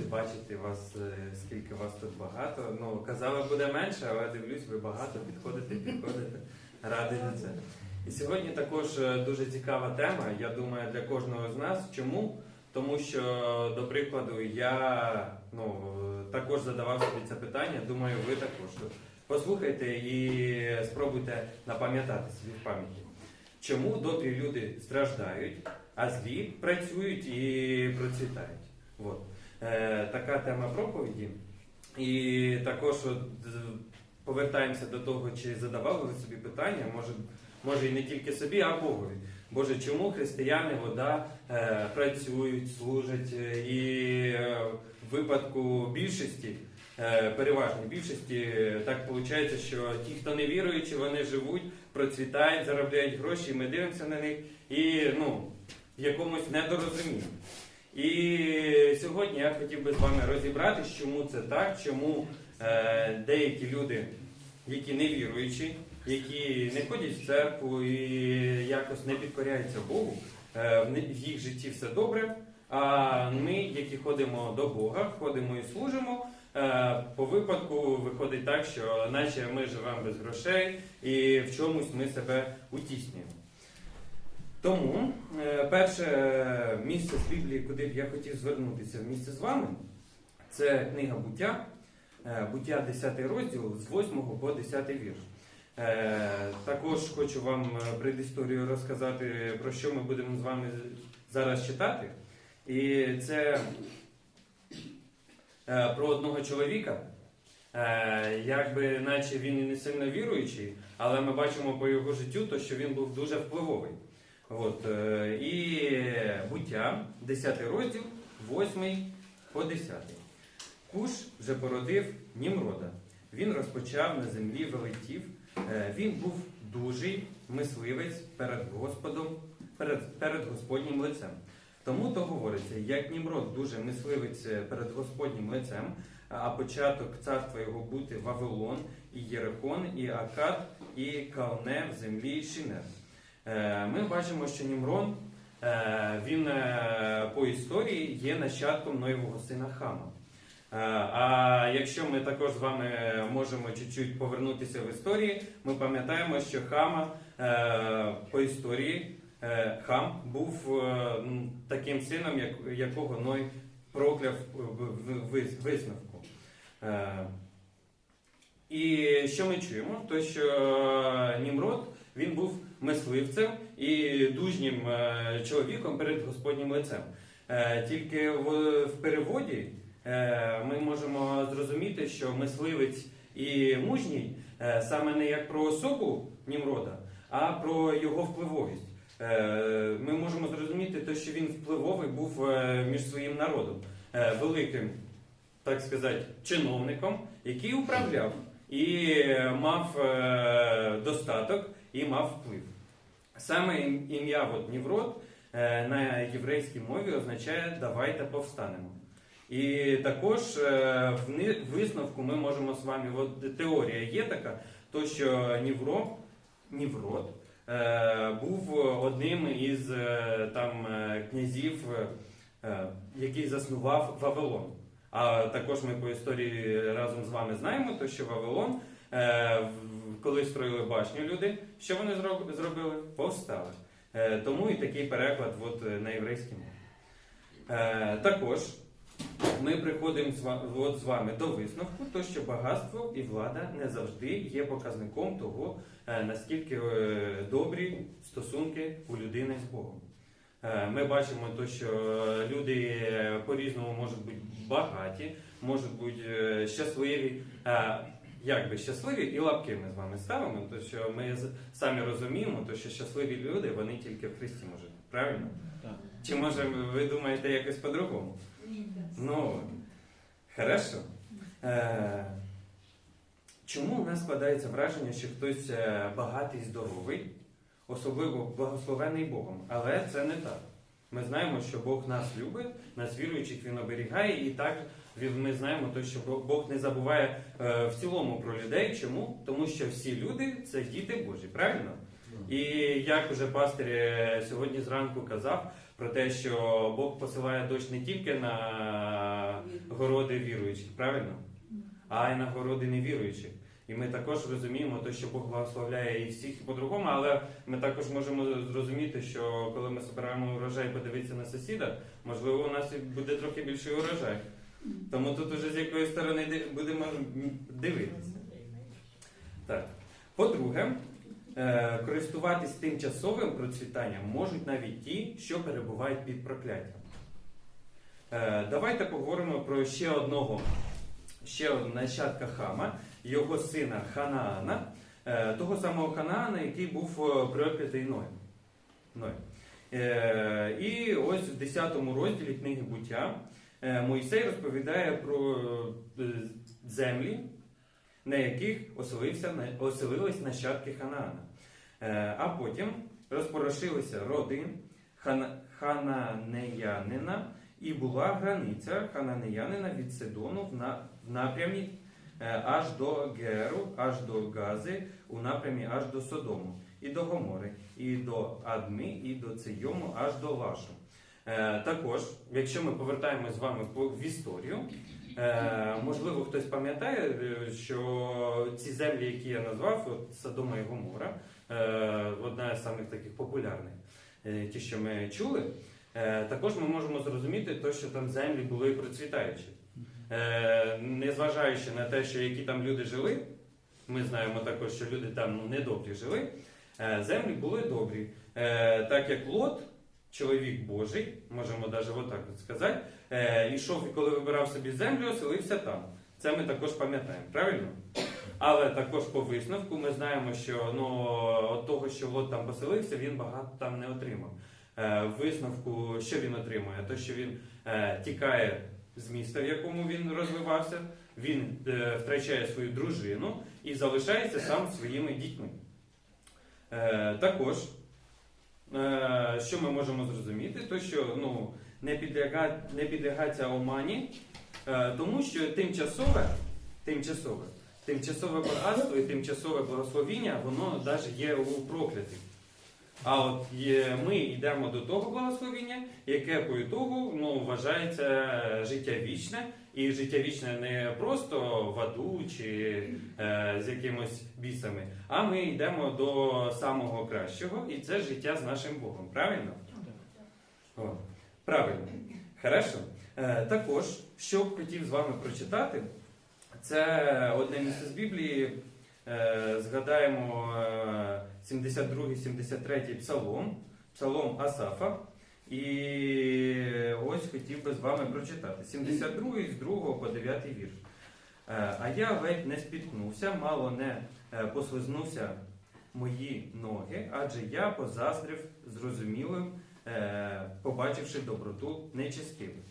Раді бачити вас, е, скільки вас тут багато. Ну, казали, буде менше, але дивлюсь, ви багато підходите, підходите. Радий за це. І сьогодні також е, дуже цікава тема, я думаю, для кожного з нас. Чому? Тому що, до прикладу, я ну, також задавав собі це питання, думаю, ви також. Послухайте і спробуйте напам'ятати собі в пам'яті. Чому добрі люди страждають, а злі працюють і процвітають? От. Е, така тема проповіді. І також повертаємося до того, чи задавали ви собі питання, може, може і не тільки собі, а Богові. Боже, чому християни вода е, працюють, служать е, і в випадку більшості, переважній більшості, так виходить, що ті, хто не віруючі, вони живуть, процвітають, заробляють гроші, ми дивимося на них і ну, в якомусь недорозумінні. І сьогодні я хотів би з вами розібратися, чому це так, чому е, деякі люди, які не віруючі, які не ходять в церкву і якось не підкоряються Богу, е, в їх житті все добре. А ми, які ходимо до Бога, ходимо і служимо, е, по випадку виходить так, що наче ми живемо без грошей і в чомусь ми себе утіснюємо. Тому е, перше місце з Біблії, куди б я хотів звернутися вмісте з вами, це книга буття, е, буття 10 розділ з 8 по 10 вірш. Е, Також хочу вам предісторію розказати, про що ми будемо з вами зараз читати. І це про одного чоловіка, якби наче він і не сильно віруючий, але ми бачимо по його життю, то, що він був дуже впливовий. От, е, і буття, 10 розділ, 8 по 10. Куш вже породив Німрода. Він розпочав на землі велетів. Е, Він був дужий мисливець перед Господом, перед, перед Господнім лицем. Тому то говориться, як Німрод дуже мисливець е, перед Господнім лицем, а початок царства його бути Вавилон, і Єрехон, і Акад, і Калне в землі Шинер. Е, Ми бачимо, що Німрон е, він е, по історії є нащадком Ноєвого сина Хама. А якщо ми також з вами можемо чуть-чуть повернутися в історії, ми пам'ятаємо, що Хама по історії Хам був таким сином, якого Ной прокляв висновку. І що ми чуємо? То що Німрод він був мисливцем і дужнім е, чоловіком перед Господнім лицем. Е, Тільки в, переводі е, ми можемо зрозуміти, що мисливець і мужній саме не як про особу Німрода, а про його впливовість. Ми можемо зрозуміти, те, що він впливовий був між своїм народом, великим, так сказати, чиновником, який управляв і мав достаток і мав вплив. Саме ім'я от, Ніврод е, на єврейській мові означає давайте повстанемо. І також е, в висновку ми можемо з вами, от теорія є така, то що Нівро, Ніврод е, був одним із там князів, який заснував Вавилон. А також ми по історії разом з вами знаємо, то що Вавилон, коли строїли башню люди, що вони зробили? Повстали. Е, Тому і такий переклад от, е, на єврейській мові. Е, Також ми приходимо от з вами до висновку, то що багатство і влада не завжди є показником того, е, наскільки е, добрі стосунки у людини з Богом. Е, Ми бачимо, то, що люди е, по-різному можуть бути багаті, можуть бути е, щасливі. Е, Як би щасливі і лапки ми з вами ставимо, то що ми самі розуміємо, то що щасливі люди вони тільки в Христі можуть. Правильно? Так. Чи може ви думаєте якось по-другому? Ну, хорошо. Е, чому у нас складається враження, що хтось е, багатий, здоровий, особливо благословений Богом? Але це не так. Ми знаємо, що Бог нас любить, нас віруючих Він оберігає, і так він- ми знаємо, то, що Бог- не забуває е, в цілому про людей. Чому? Тому що всі люди це діти Божі, правильно? І як уже пастир е, сьогодні зранку казав про те, що Бог посилає дощ не тільки на городи віруючих, правильно? А й на городи невіруючих. І ми також розуміємо, те, що Бог благословляє і всіх і по-другому, але ми також можемо зрозуміти, що коли ми збираємо урожай подивитися на сусіда, можливо, у нас буде трохи більший урожай. Тому тут уже з якої сторони будемо дивитися. Так. По-друге, е, користуватись тимчасовим процвітанням можуть навіть ті, що перебувають під прокляттям. Е, Давайте поговоримо про ще одного, ще нащадка Хама, його сина Ханаана, е, того самого Ханаана, який був проклятий Ноєм. І ось в 10 розділі книги буття Мойсей розповідає про е, землі, на яких оселились нащадки Ханаана. Е, А потім розпорошилися роди Хана, Хананеянина, і була границя Хананеянина від Сидону в, на, в напрямі е, аж до Геру, аж до Гази, у напрямі аж до Содому, і до Гомори, і до Адми, і до Цийому, аж до Лашу. Е, також, якщо ми повертаємось з вами в історію, е, можливо, хтось пам'ятає, е, що ці землі, які я назвав, от Содома і Гомора, одна з самих таких популярних, ті, що ми чули, також ми можемо зрозуміти, те, що там землі були процвітаючі. Незважаючи на те, що які там люди жили, ми знаємо також, що люди там ну, недобрі жили, землі були добрі. Так як Лот, чоловік Божий, можемо навіть отак от сказати, е, ішов і коли вибирав собі землю, оселився там. Це ми також пам'ятаємо, правильно? Але також по висновку ми знаємо, що ну, от того, що Лот там поселився, він багато там не отримав. Е, висновку, що він отримує? То, що він е, тікає з міста, в якому він розвивався, він е, втрачає свою дружину і залишається сам своїми дітьми. Е, також, е, що ми можемо зрозуміти, то що ну, не, підляга, не підлягається омані, е, тому що тимчасове, тимчасове, тимчасове багатство і тимчасове благословіння, воно навіть є у проклятих. А от є, ми йдемо до того благословіння, яке по ітогу ну, вважається життя вічне, і життя вічне не просто в аду чи е, з якимось бісами, а ми йдемо до самого кращого, і це життя з нашим Богом. Правильно? О, правильно. Хорошо. Е, також, що б хотів з вами прочитати, це одне місце з Біблії. Е, згадаємо е, 72-73 псалом, псалом Асафа. І ось хотів би з вами прочитати. 72 з 2 по 9 вірш. Е, А я ледь не спіткнувся, мало не е, послизнувся мої ноги, адже я позаздрив зрозумілим, е, побачивши доброту нечестивих.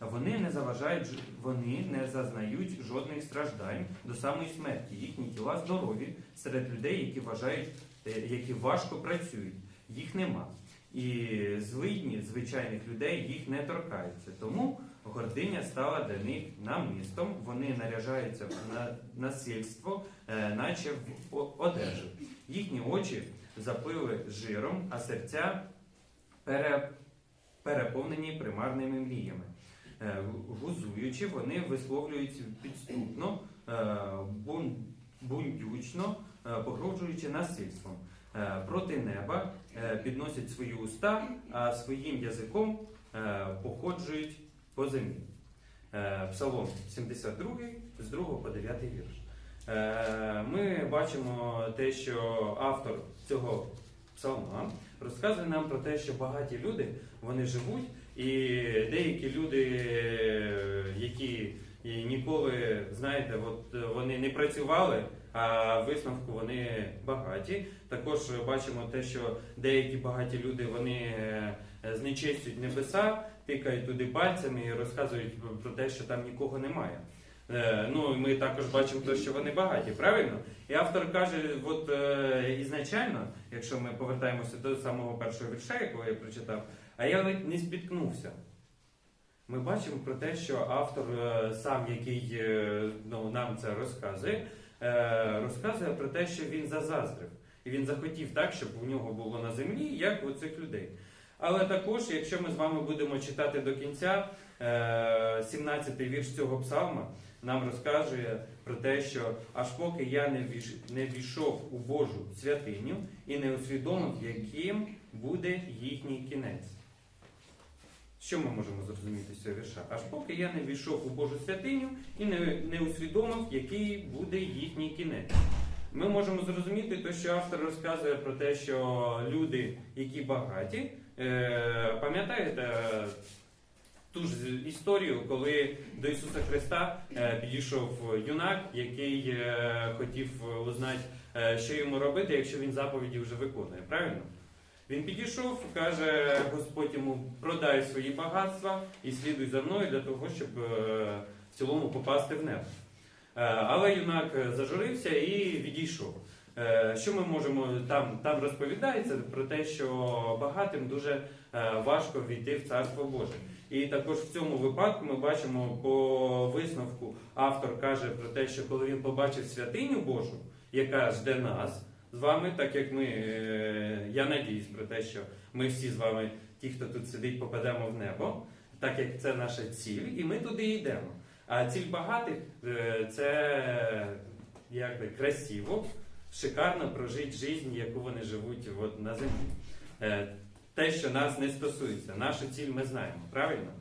Вони не заважають, вони не зазнають жодних страждань до самої смерті. Їхні тіла здорові серед людей, які вважають, е, які важко працюють. Їх нема. І злидні звичайних людей їх не торкаються. Тому гординя стала для них намистом. Вони наряжаються на насильство, е, наче в одежу. Їхні очі запили жиром, а серця переповнені примарними мріями. Е, Гузуючи, вони висловлюються підступно, е, бундючно, е, погрожуючи насильством. Проти неба підносять свої уста, а своїм язиком походжують по землі. Псалом 72 з 2 по 9 вірш. Ми бачимо те, що автор цього псалма розказує нам про те, що багаті люди вони живуть, і деякі люди, які ніколи, знаєте, от вони не працювали, а висновку вони багаті. Також бачимо те, що деякі багаті люди вони е, знечестюють небеса, тикають туди пальцями і розказують про те, що там нікого немає. Е, Ну, ми також бачимо те, що вони багаті, правильно? І автор каже, от е, ізначально, якщо ми повертаємося до самого першого вірша, якого я прочитав, а я ледь не спіткнувся. Ми бачимо про те, що автор е, сам, який е, ну, нам це розказує, е, розказує про те, що він зазаздрив. І він захотів так, щоб у нього було на землі, як у цих людей. Але також, якщо ми з вами будемо читати до кінця, 17-й вірш цього псалма нам розказує про те, що аж поки я не війшов у Божу святиню і не усвідомив, яким буде їхній кінець. Що ми можемо зрозуміти з цього вірша? Аж поки я не війшов у Божу святиню і не, не усвідомив, який буде їхній кінець. Ми можемо зрозуміти те, що автор розказує про те, що люди, які багаті, е, пам'ятаєте ту ж історію, коли до Ісуса Христа е, підійшов юнак, який е, хотів узнати, е, що йому робити, якщо він заповіді вже виконує. Правильно? Він підійшов, каже Господь йому, продай свої багатства і слідуй за мною для того, щоб е, в цілому попасти в небо. Е, Але юнак е, зажурився і відійшов. Що ми можемо там, там розповідається про те, що багатим дуже важко війти в царство Боже. І також в цьому випадку ми бачимо по висновку, автор каже про те, що коли він побачив святиню Божу, яка жде нас з вами, так як ми, е, я надіюсь про те, що ми всі з вами, ті, хто тут сидить, попадемо в небо, так як це наша ціль, і ми туди йдемо. А ціль багатих е, це якби красиво, шикарно прожити життя, яку вони живуть от, на землі. Е, Те, що нас не стосується, нашу ціль ми знаємо, правильно?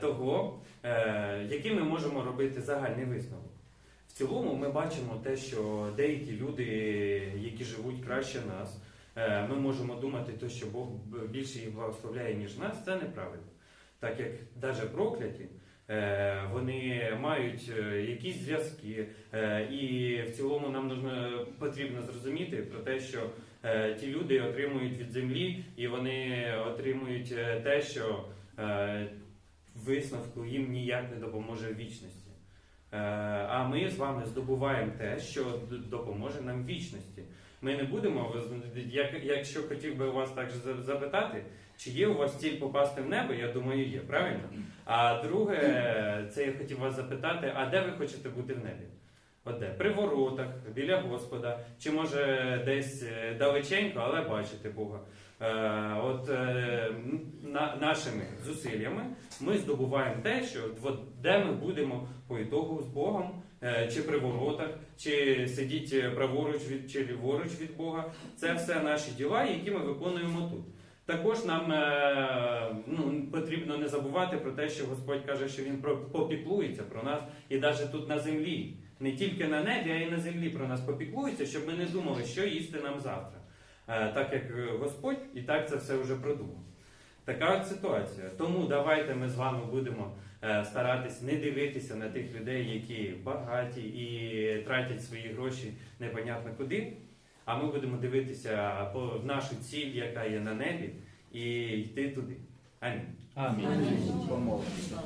Того, який ми можемо робити загальний висновок. В цілому ми бачимо те, що деякі люди, які живуть краще нас, е, ми можемо думати, те, що Бог більше їх благословляє, ніж нас, це неправильно. Так як навіть прокляті, е, вони мають е, якісь зв'язки, і в цілому нам потрібно зрозуміти про те, що ті люди отримують від землі, і вони отримують те, що висновку їм ніяк не допоможе в вічності. Е, А ми з вами здобуваємо те, що допоможе нам в вічності. Ми не будемо, якщо хотів би вас також запитати, чи є у вас ціль попасти в небо, я думаю, є, правильно? А друге, це я хотів вас запитати, а де ви хочете бути в небі? От де? При воротах, біля Господа, чи може десь е, далеченько, але бачити Бога. Е, От е, нашими зусиллями ми здобуваємо те, що де ми будемо по ітогу з Богом, е, чи при воротах, чи сидіть праворуч від чи ліворуч від Бога. Це все наші діла, які ми виконуємо тут. Також нам е, ну, потрібно не забувати про те, що Господь каже, що Він попіклується про нас і навіть тут на землі, не тільки на небі, а й на землі про нас попіклується, щоб ми не думали, що їсти нам завтра. Е, Так як е, Господь і так це все вже продумав. Така от ситуація. Тому давайте ми з вами будемо е, старатись не дивитися на тих людей, які багаті і тратять свої гроші непонятно куди. А ми будемо дивитися по в нашу ціль, яка є на небі, і йти туди. Амінь. Амінь. Помолимося.